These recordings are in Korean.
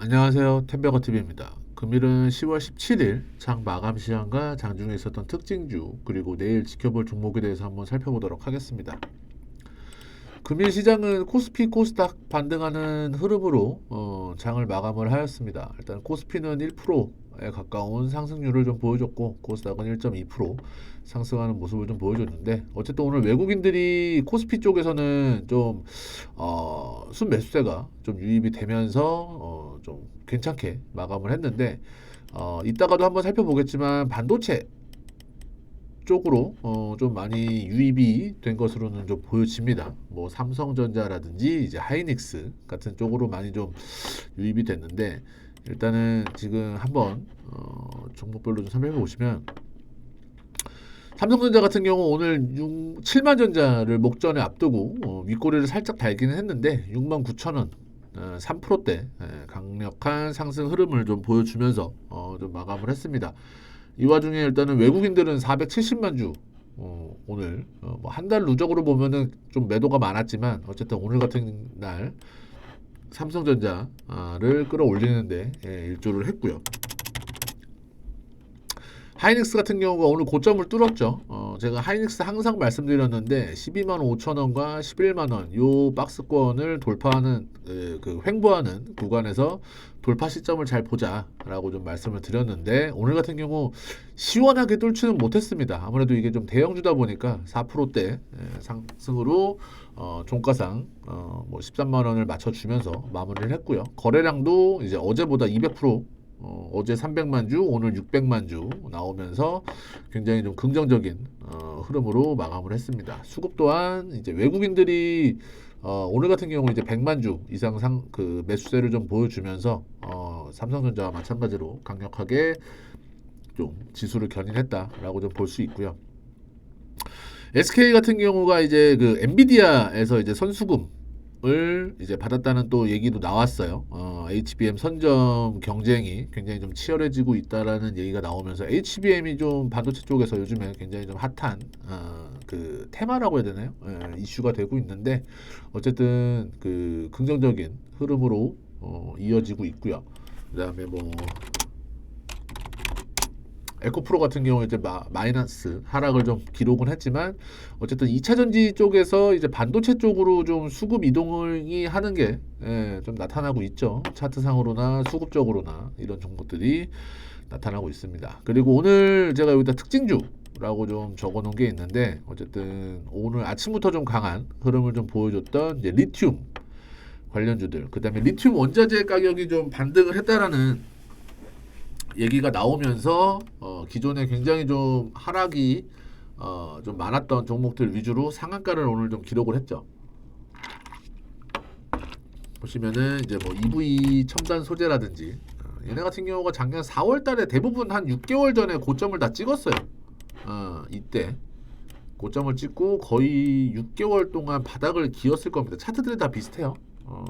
안녕하세요. 템베거 TV입니다. 금일은 10월 17일 장 마감 시황과 장중에 있었던 특징주 그리고 내일 지켜볼 종목에 대해서 한번 살펴보도록 하겠습니다. 금일 시장은 코스피 코스닥 반등하는 흐름으로 어, 장을 마감을 하였습니다. 일단 코스피는 1%에 가까운 상승률을 좀 보여줬고 코스닥은 1.2% 상승하는 모습을 좀 보여줬는데 어쨌든 오늘 외국인들이 코스피 쪽에서는 좀 어, 순매수세가 좀 유입이 되면서 어, 좀 괜찮게 마감을 했는데 어, 이따가도 한번 살펴보겠지만 반도체 쪽으로 어, 좀 많이 유입이 된 것으로는 좀 보여집니다. 뭐 삼성전자라든지 이제 하이닉스 같은 쪽으로 많이 좀 유입이 됐는데 일단은 지금 한번 어, 종목별로 좀 살펴해 보시면 삼성전자 같은 경우 오늘 6, 7만 전자를 목전에 앞두고 어, 윗꼬리를 살짝 달기는 했는데 6만 9천 원 어, 3%대 예, 강력한 상승 흐름을 좀 보여주면서 어, 좀 마감을 했습니다. 이 와중에 일단은 외국인들은 470만 주 어, 오늘 어, 뭐 한 달 누적으로 보면은 좀 매도가 많았지만 어쨌든 오늘 같은 날 삼성전자를 끌어올리는데 예, 일조를 했고요. 하이닉스 같은 경우가 오늘 고점을 뚫었죠. 어, 제가 하이닉스 항상 말씀드렸는데 12만 5천 원과 11만 원요 박스권을 돌파하는 에, 그 횡보하는 구간에서 돌파 시점을 잘 보자라고 좀 말씀을 드렸는데 오늘 같은 경우 시원하게 뚫지는 못했습니다. 아무래도 이게 좀 대형주다 보니까 4%대 에, 상승으로 어, 종가상 어, 뭐 13만 원을 맞춰주면서 마무리를 했고요. 거래량도 이제 어제보다 200% 어, 어제 300만 주, 오늘 600만 주 나오면서 굉장히 좀 긍정적인 어, 흐름으로 마감을 했습니다. 수급 또한 이제 외국인들이 어, 오늘 같은 경우 이제 100만 주 이상 상, 그 매수세를 좀 보여주면서 어, 삼성전자와 마찬가지로 강력하게 좀 지수를 견인했다라고 좀 볼 수 있고요. SK 같은 경우가 이제 그 엔비디아에서 이제 선수금 을 이제 받았다는 또 얘기도 나왔어요. 어, HBM 선점 경쟁이 굉장히 좀 치열해지고 있다라는 얘기가 나오면서 HBM이 좀 반도체 쪽에서 요즘에 굉장히 좀 핫한 어, 그 테마라고 해야 되나요? 예, 이슈가 되고 있는데 어쨌든 그 긍정적인 흐름으로 어, 이어지고 있고요. 그다음에 뭐 에코프로 같은 경우 이제 마, 마이너스 하락을 좀 기록은 했지만 어쨌든 2차 전지 쪽에서 이제 반도체 쪽으로 좀 수급 이동이 하는 게 예, 좀 나타나고 있죠. 차트상으로나 수급적으로나 이런 종목들이 나타나고 있습니다. 그리고 오늘 제가 여기다 특징주 라고 좀 적어 놓은 게 있는데 어쨌든 오늘 아침부터 좀 강한 흐름을 좀 보여줬던 이제 리튬 관련주들 그 다음에 리튬 원자재 가격이 좀 반등을 했다라는 얘기가 나오면서 어, 기존에 굉장히 좀 하락이 어, 좀 많았던 종목들 위주로 상한가를 오늘 좀 기록을 했죠. 보시면은 이제 뭐 EV 첨단 소재라든지 어, 얘네 같은 경우가 작년 4월달에 대부분 한 6개월 전에 고점을 다 찍었어요. 어, 이때 고점을 찍고 거의 6개월 동안 바닥을 기었을 겁니다. 차트들이 다 비슷해요. 어,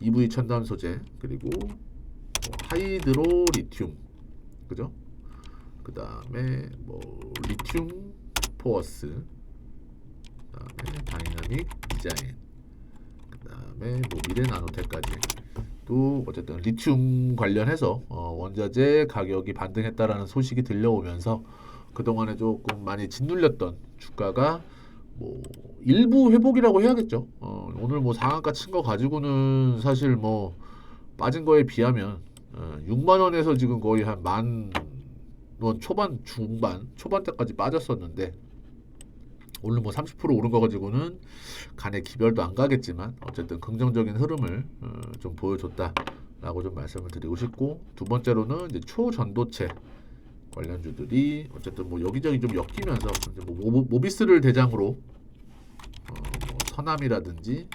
EV 첨단 소재 그리고 뭐 하이드로 리튬 그죠? 그 다음에 뭐 리튬 포어스 그 다음에 다이나믹 디자인 그 다음에 뭐 미래 나노텍까지 또 어쨌든 리튬 관련해서 어, 원자재 가격이 반등했다라는 소식이 들려오면서 그동안에 조금 많이 짓눌렸던 주가가 뭐 일부 회복이라고 해야겠죠. 어, 오늘 뭐 상한가 친 거 가지고는 사실 뭐 빠진 거에 비하면 어, 6만 원에서 지금 거의 한 만 원 초반 중반 초반대까지 빠졌었는데 오늘 뭐 30% 오른 거 가지고는 간에 기별도 안 가겠지만 어쨌든 긍정적인 흐름을 어, 좀 보여줬다라고 좀 말씀을 드리고 싶고 두 번째로는 이제 초전도체 관련주들이 어쨌든 뭐 여기저기 좀 엮이면서 뭐 모비- 모비스를 대장으로 어, 뭐 서남이라든지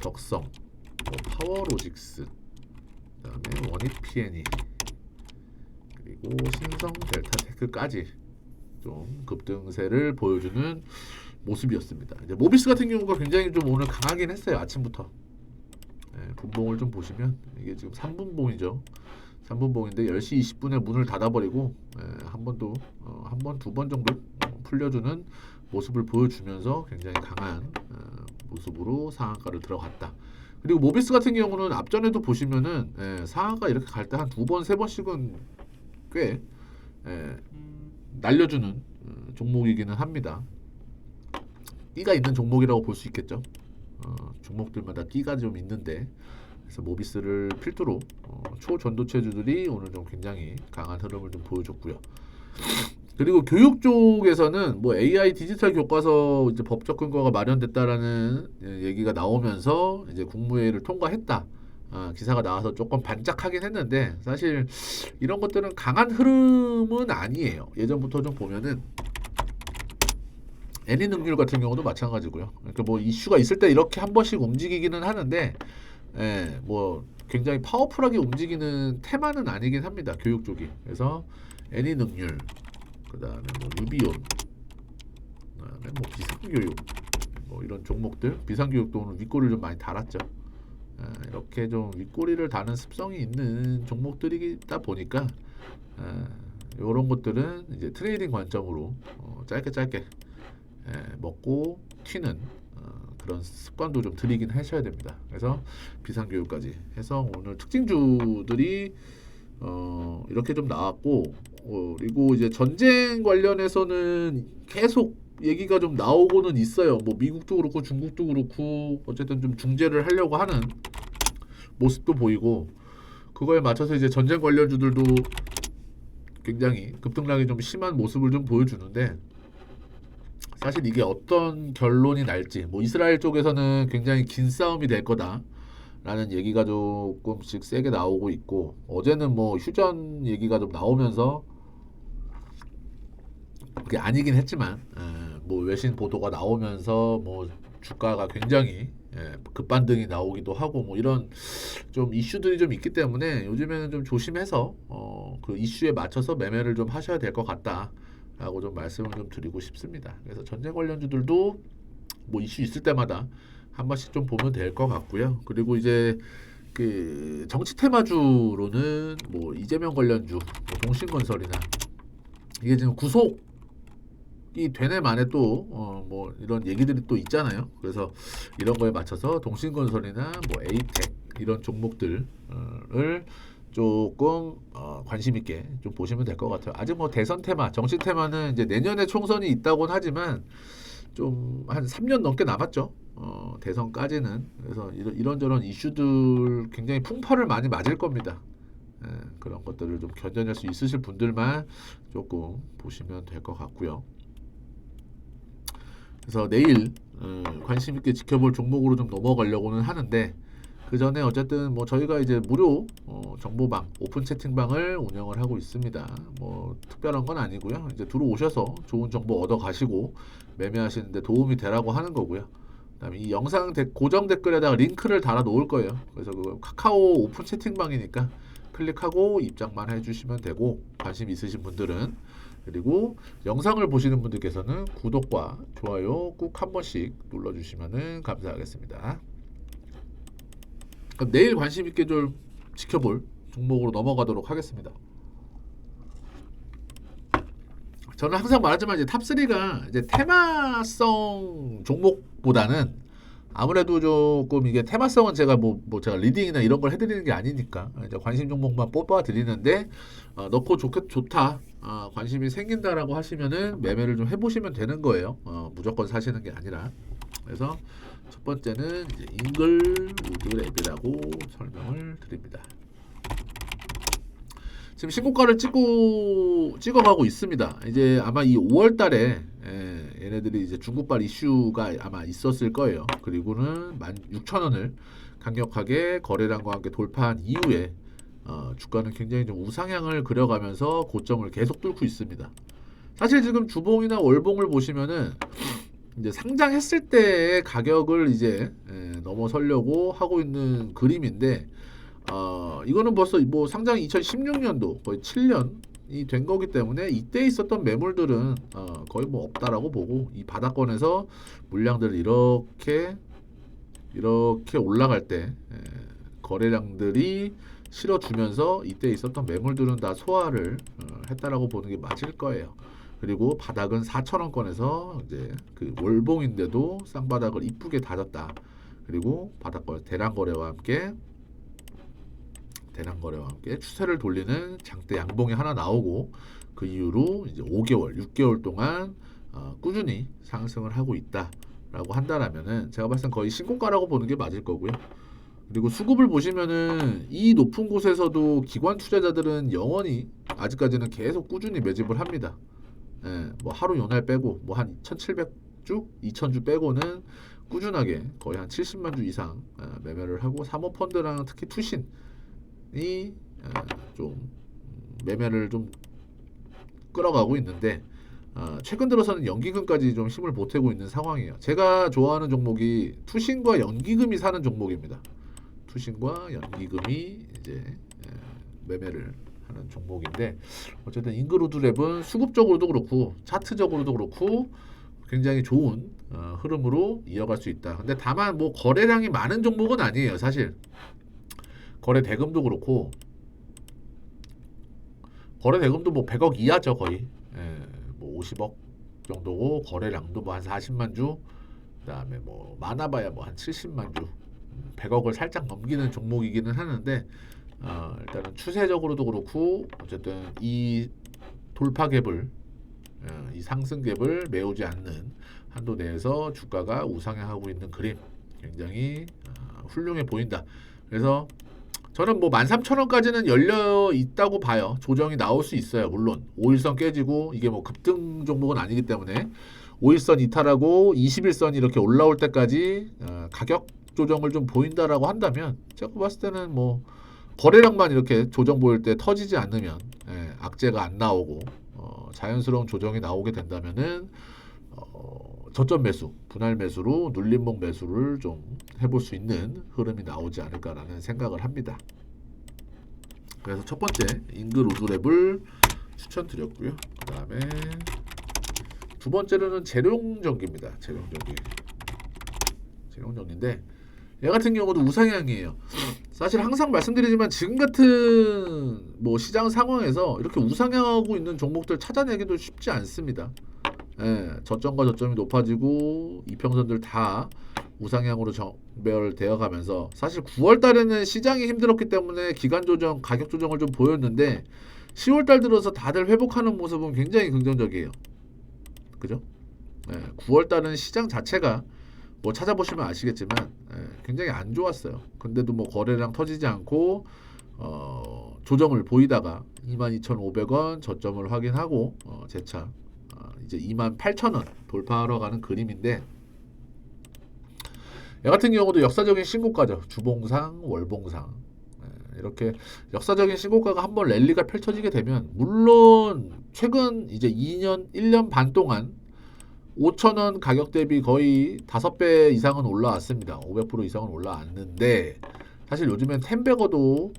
덕성, 뭐 파워로직스 그다음에 원익 PNE 그리고 신성 델타테크까지 좀 급등세를 보여주는 모습이었습니다. 이제 모비스 같은 경우가 굉장히 좀 오늘 강하긴 했어요 아침부터. 네, 분봉을 좀 보시면 이게 지금 3분봉이죠. 3분봉인데 10시 20분에 문을 닫아버리고 예, 한 번도 어, 한 번 두 번 정도 어, 풀려주는 모습을 보여주면서 굉장히 강한 어, 모습으로 상한가를 들어갔다. 그리고 모비스 같은 경우는 앞전에도 보시면은 예, 상하가 이렇게 갈 때 한 두 번 세 번씩은 꽤 예, 날려주는 어, 종목이기는 합니다. 끼가 있는 종목이라고 볼 수 있겠죠. 어, 종목들마다 끼가 좀 있는데 그래서 모비스를 필두로 어, 초전도체주들이 오늘 좀 굉장히 강한 흐름을 좀 보여줬고요. 그리고 교육 쪽에서는 뭐 AI 디지털 교과서 이제 법적 근거가 마련됐다라는 예, 얘기가 나오면서 이제 국무회의를 통과했다. 아, 기사가 나와서 조금 반짝하긴 했는데 사실 이런 것들은 강한 흐름은 아니에요. 예전부터 좀 보면은 애니 능률 같은 경우도 마찬가지고요. 그러니까 뭐 이슈가 있을 때 이렇게 한 번씩 움직이기는 하는데, 예, 뭐 굉장히 파워풀하게 움직이는 테마는 아니긴 합니다. 교육 쪽이. 그래서 애니 능률, 그 다음에 뭐 유비온, 그 다음에 뭐 비상교육, 뭐 이런 종목들, 비상교육도 오늘 윗골을 좀 많이 달았죠. 아, 이렇게 좀 윗꼬리를 다는 습성이 있는 종목들이다 보니까 이런 것들은 이제 트레이딩 관점으로 어, 짧게 짧게 예, 먹고 튀는 어, 그런 습관도 좀 들이긴 하셔야 됩니다. 그래서 비상교육까지 해서 오늘 특징주들이 어, 이렇게 좀 나왔고 어, 그리고 이제 전쟁 관련해서는 계속 얘기가 좀 나오고는 있어요. 뭐 미국도 그렇고 중국도 그렇고 어쨌든 좀 중재를 하려고 하는 모습도 보이고 그거에 맞춰서 이제 전쟁 관련주들도 굉장히 급등락이 좀 심한 모습을 좀 보여주는데 사실 이게 어떤 결론이 날지 뭐 이스라엘 쪽에서는 굉장히 긴 싸움이 될 거다 라는 얘기가 조금씩 세게 나오고 있고 어제는 뭐 휴전 얘기가 좀 나오면서 그게 아니긴 했지만 에, 뭐 외신 보도가 나오면서 뭐 주가가 굉장히 예, 급반등이 나오기도 하고 뭐 이런 좀 이슈들이 좀 있기 때문에 요즘에는 좀 조심해서 어, 그 이슈에 맞춰서 매매를 좀 하셔야 될 것 같다라고 좀 말씀을 좀 드리고 싶습니다. 그래서 전쟁 관련주들도 뭐 이슈 있을 때마다 한 번씩 좀 보면 될 것 같고요. 그리고 이제 그 정치 테마주로는 뭐 이재명 관련주, 뭐 동신건설이나 이게 지금 구속 이 되네 만에 또 어 뭐 이런 얘기들이 또 있잖아요. 그래서 이런 거에 맞춰서 동신건설이나 뭐 에이텍 이런 종목들을 조금 어 관심 있게 좀 보시면 될 것 같아요. 아직 뭐 대선 테마, 정치 테마는 이제 내년에 총선이 있다고는 하지만 좀 한 3년 넘게 남았죠. 어 대선까지는 그래서 이런 이런저런 이슈들 굉장히 풍파를 많이 맞을 겁니다. 예, 그런 것들을 좀 견뎌낼 수 있으실 분들만 조금 보시면 될 것 같고요. 그래서 내일 어, 관심 있게 지켜볼 종목으로 좀 넘어가려고는 하는데 그 전에 어쨌든 뭐 저희가 이제 무료 어, 정보방 오픈 채팅방을 운영을 하고 있습니다. 뭐 특별한 건 아니고요. 이제 들어오셔서 좋은 정보 얻어 가시고 매매하시는데 도움이 되라고 하는 거고요. 그다음에 이 영상 데, 고정 댓글에다가 링크를 달아 놓을 거예요. 그래서 그 카카오 오픈 채팅방이니까 클릭하고 입장만 해주시면 되고 관심 있으신 분들은 그리고 영상을 보시는 분들께서는 구독과 좋아요 꼭 한 번씩 눌러주시면 감사하겠습니다. 그럼 내일 관심 있게 좀 지켜볼 종목으로 넘어가도록 하겠습니다. 저는 항상 말하지만 이제 탑3가 이제 테마성 종목보다는 아무래도 조금 이게 테마성은 제가 뭐, 뭐 제가 리딩이나 이런 걸 해드리는 게 아니니까 이제 관심 종목만 뽑아 드리는데 어, 넣고 좋겠 좋다 어, 관심이 생긴다라고 하시면은 매매를 좀 해보시면 되는 거예요. 어, 무조건 사시는 게 아니라 그래서 첫 번째는 이제 잉글 우드 랩이라고 설명을 드립니다. 지금 신고가를 찍고 찍어가고 있습니다. 이제 아마 이 5월달에 예, 얘네들이 이제 중국발 이슈가 아마 있었을 거예요. 그리고는 16,000원을 강력하게 거래량과 함께 돌파한 이후에 어, 주가는 굉장히 좀 우상향을 그려가면서 고점을 계속 뚫고 있습니다. 사실 지금 주봉이나 월봉을 보시면은 이제 상장했을 때의 가격을 이제 예, 넘어서려고 하고 있는 그림인데 어, 이거는 벌써 뭐 상장이 2016년도 거의 7년이 된 거기 때문에 이때 있었던 매물들은 어, 거의 뭐 없다라고 보고 이 바닥권에서 물량들을 이렇게 이렇게 올라갈 때 에, 거래량들이 실어주면서 이때 있었던 매물들은 다 소화를 어, 했다라고 보는 게 맞을 거예요. 그리고 바닥은 4천원권에서 이제 그 월봉인데도 쌍바닥을 이쁘게 다졌다. 그리고 바닥 거래 대량 거래와 함께 대량 거래와 함께 추세를 돌리는 장대 양봉이 하나 나오고 그 이후로 이제 5개월, 6개월 동안 어, 꾸준히 상승을 하고 있다라고 한다라면은 제가 봤을 땐 거의 신고가라고 보는 게 맞을 거고요. 그리고 수급을 보시면은 이 높은 곳에서도 기관 투자자들은 영원히 아직까지는 계속 꾸준히 매집을 합니다. 예, 뭐 하루 요날 빼고 뭐 한 1,700주, 2,000주 빼고는 꾸준하게 거의 한 70만 주 이상 어, 매매를 하고 사모펀드랑 특히 투신 이 어, 좀 음, 매매를 좀 끌어가고 있는데 어, 최근 들어서는 연기금까지 좀 힘을 보태고 있는 상황이에요. 제가 좋아하는 종목이 투신과 연기금이 사는 종목입니다. 투신과 연기금이 이제 에, 매매를 하는 종목인데 어쨌든 잉그루드랩은 수급적으로도 그렇고 차트적으로도 그렇고 굉장히 좋은 어, 흐름으로 이어갈 수 있다. 근데 다만 뭐 거래량이 많은 종목은 아니에요, 사실. 거래 대금도 그렇고 거래 대금도 뭐 100억 이하죠, 거의. 예, 뭐 50억 정도고 거래량도 뭐 한 40만 주. 그다음에 뭐 많아봐야 뭐 한 70만 주. 100억을 살짝 넘기는 종목이기는 하는데 어, 일단은 추세적으로도 그렇고 어쨌든 이 돌파 갭을 어, 이 상승 갭을 메우지 않는 한도 내에서 주가가 우상향하고 있는 그림 굉장히 어, 훌륭해 보인다. 그래서 저는 뭐 13,000원까지는 열려 있다고 봐요. 조정이 나올 수 있어요. 물론 5일선 깨지고 이게 뭐 급등 종목은 아니기 때문에 5일선 이탈하고 21선 이렇게 올라올 때까지 어, 가격 조정을 좀 보인다라고 한다면 제가 봤을 때는 뭐 거래량만 이렇게 조정 보일 때 터지지 않으면 예, 악재가 안 나오고 어, 자연스러운 조정이 나오게 된다면은 어, 저점 매수, 분할 매수로 눌림목 매수를 좀 해볼 수 있는 흐름이 나오지 않을까라는 생각을 합니다. 그래서 첫 번째 잉글 우드랩을 추천드렸고요. 그 다음에 두 번째로는 재룡전기입니다. 재룡전기. 재룡전기인데 얘 같은 경우도 우상향이에요. 사실 항상 말씀드리지만 지금 같은 뭐 시장 상황에서 이렇게 우상향하고 있는 종목들 찾아내기도 쉽지 않습니다. 예, 저점과 저점이 높아지고 이평선들 다 우상향으로 정별되어 가면서 사실 9월 달에는 시장이 힘들었기 때문에 기간 조정, 가격 조정을 좀 보였는데 10월 달 들어서 다들 회복하는 모습은 굉장히 긍정적이에요. 그죠? 예, 9월 달은 시장 자체가 뭐 찾아보시면 아시겠지만 예, 굉장히 안 좋았어요. 근데도 뭐 거래량 터지지 않고 어, 조정을 보이다가 22,500원 저점을 확인하고 어, 재차 어, 이제 28,000원 돌파하러 가는 그림인데 얘 같은 경우도 역사적인 신고가죠. 주봉상, 월봉상 예, 이렇게 역사적인 신고가가 한번 랠리가 펼쳐지게 되면 물론 최근 이제 2년, 1년 반 동안 5,000원 가격 대비 거의 5배 이상은 올라왔습니다. 500% 이상은 올라왔는데 사실 요즘엔 템베거도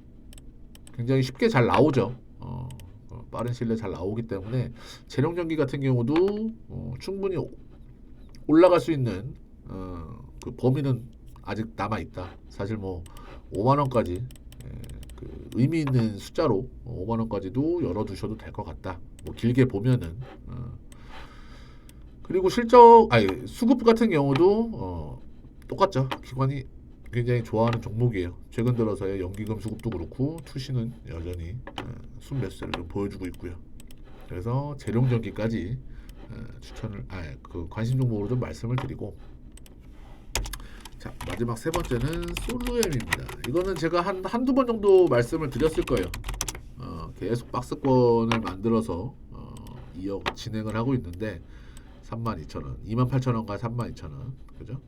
굉장히 쉽게 잘 나오죠. 어, 어, 빠른 시일 내에 잘 나오기 때문에 재룡전기 같은 경우도 어, 충분히 오- 올라갈 수 있는 어, 그 범위는 아직 남아 있다. 사실 뭐 5만 원까지 예, 그 의미 있는 숫자로 5만 원까지도 열어두셔도 될 것 같다. 뭐 길게 보면은 어, 그리고 실적 아니 수급 같은 경우도 어, 똑같죠. 기관이 굉장히 좋아하는 종목이에요. 최근 들어서의 연기금 수급도 그렇고 투시는 여전히 어, 순매수세를 좀 보여주고 있고요. 그래서 재룡전기까지 어, 추천을 아그 관심 종목으로 좀 말씀을 드리고 자 마지막 세 번째는 솔루엠입니다. 이거는 제가 한 한두 번 정도 말씀을 드렸을 거예요. 어, 계속 박스권을 만들어서 어, 이어 진행을 하고 있는데 32,000원, 28,000원과 32,000원. 그죠?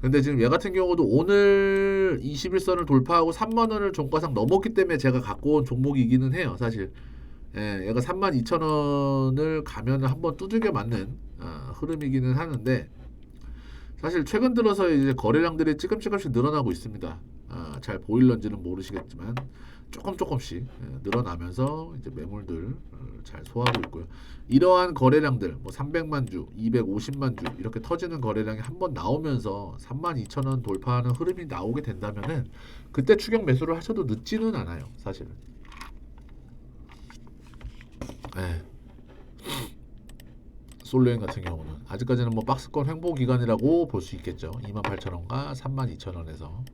근데 지금 얘 같은 경우도 오늘 21선을 돌파하고 3만 원을 종가상 넘었기 때문에 제가 갖고 온 종목이기는 해요, 사실. 예, 얘가 32,000원을 가면 한번 두들겨 맞는 아, 흐름이기는 하는데 사실 최근 들어서 이제 거래량들이 찌끔찌끔씩 늘어나고 있습니다. 아, 잘 보일런지는 모르시겠지만 조금 조금씩 예, 늘어나면서 이제 매물들 어, 잘 소화하고 있고요. 이러한 거래량들 뭐 300만 주, 250만 주 이렇게 터지는 거래량이 한 번 나오면서 32,000원 돌파하는 흐름이 나오게 된다면은 그때 추격 매수를 하셔도 늦지는 않아요, 사실은. 예. 솔로인 같은 경우는 아직까지는 뭐 박스권 횡보 기간이라고 볼 수 있겠죠. 28,000원과 32,000원에서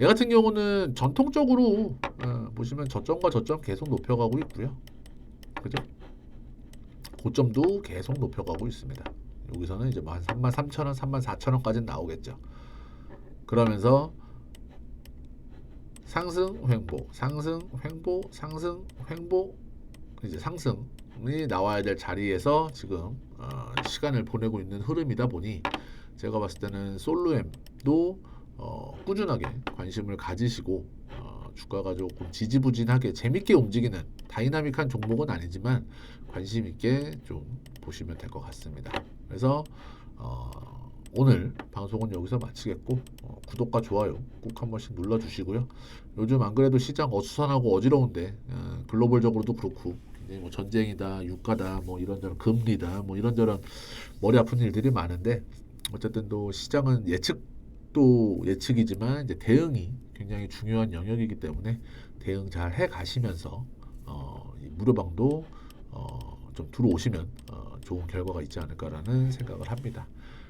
얘 같은 경우는 전통적으로 어, 보시면 저점과 저점 계속 높여가고 있고요. 그죠? 고점도 계속 높여가고 있습니다. 여기서는 이제 뭐한 33,000원, 34,000원까지 나오겠죠. 그러면서 상승 횡보, 상승 횡보, 상승 횡보 이제 상승이 나와야 될 자리에서 지금 어, 시간을 보내고 있는 흐름이다 보니 제가 봤을 때는 솔로엠도 어, 꾸준하게 관심을 가지시고 어, 주가가 조금 지지부진하게 재밌게 움직이는 다이나믹한 종목은 아니지만 관심 있게 좀 보시면 될 것 같습니다. 그래서 어, 오늘 방송은 여기서 마치겠고 어, 구독과 좋아요 꼭 한 번씩 눌러주시고요. 요즘 안 그래도 시장 어수선하고 어지러운데 어, 글로벌적으로도 그렇고 뭐 전쟁이다, 유가다, 뭐 이런저런 금리다, 뭐 이런저런 머리 아픈 일들이 많은데 어쨌든 또 시장은 예측 도 예측이지만 이제 대응이 굉장히 중요한 영역이기 때문에 대응 잘 해 가시면서 어, 이 무료방도 어, 좀 들어오시면 어, 좋은 결과가 있지 않을까라는 생각을 합니다.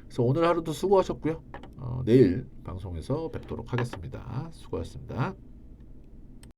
그래서 오늘 하루도 수고하셨고요. 어, 내일 방송에서 뵙도록 하겠습니다. 수고하셨습니다.